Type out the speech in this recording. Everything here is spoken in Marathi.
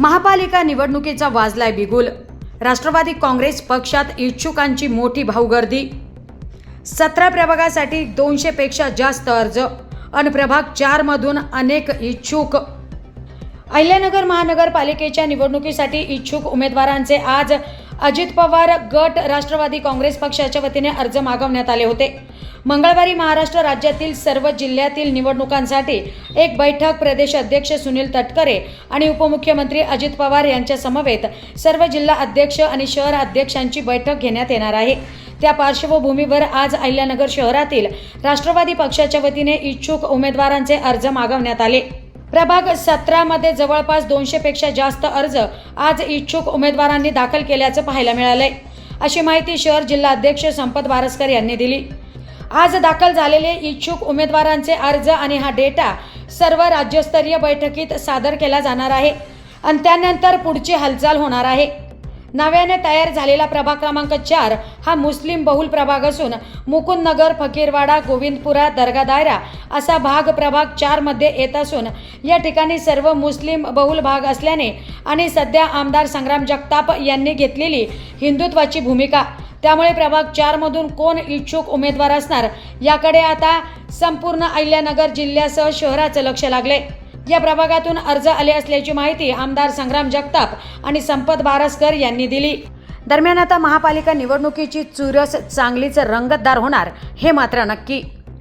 महापालिका निवडणुकीचा वाजलाय बिगुल. राष्ट्रवादी काँग्रेस पक्षात इच्छुकांची मोठी भाऊगर्दी. सतरा प्रभागासाठी दोनशेपेक्षा जास्त अर्ज आणि प्रभाग चारमधून अनेक इच्छुक. अहिल्यानगर महानगरपालिकेच्या निवडणुकीसाठी इच्छुक उमेदवारांचे आज अजित पवार गट राष्ट्रवादी काँग्रेस पक्षाच्या वतीने अर्ज मागवण्यात आले होते. मंगळवारी महाराष्ट्र राज्यातील सर्व जिल्ह्यातील निवडणुकांसाठी एक बैठक प्रदेश अध्यक्ष सुनील तटकरे आणि उपमुख्यमंत्री अजित पवार यांच्या समवेत सर्व जिल्हा अध्यक्ष आणि शहर अध्यक्षांची बैठक घेण्यात येणार आहे. त्या पार्श्वभूमीवर आज अहिल्यानगर शहरातील राष्ट्रवादी पक्षाच्या वतीने इच्छुक उमेदवारांचे अर्ज मागवण्यात आले. प्रभाग सतरामध्ये जवळपास दोनशेपेक्षा जास्त अर्ज आज इच्छुक उमेदवारांनी दाखल केल्याचं पाहायला मिळालंय. अशी माहिती शहर जिल्हा अध्यक्ष संपत वारसकर यांनी दिली. आज दाखल झालेले इच्छुक उमेदवारांचे अर्ज आणि हा डेटा सर्व राज्यस्तरीय बैठकीत सादर केला जाणार आहे. आणि त्यानंतर पुढची हालचाल होणार आहे. नव्याने तयार झालेला प्रभाग क्रमांक चार हा मुस्लिम बहुल प्रभाग असून मुकुंदनगर फकीरवाडा गोविंदपुरा दर्गा दायरा असा भाग प्रभाग चारमध्ये येत असून या ठिकाणी सर्व मुस्लिम बहुल भाग असल्याने आणि सध्या आमदार संग्राम जगताप यांनी घेतलेली हिंदुत्वाची भूमिका. त्यामुळे प्रभाग चारमधून कोण इच्छुक उमेदवार असणार याकडे आता संपूर्ण अहिल्यानगर जिल्ह्यासह शहराचं लक्ष लागले या प्रभागातून अर्ज आले असल्याची माहिती आमदार संग्राम जगताप आणि संपत बारसकर यांनी दिली. दरम्यान आता महापालिका निवडणुकीची चुरस चांगलीच रंगतदार होणार हे मात्र नक्की.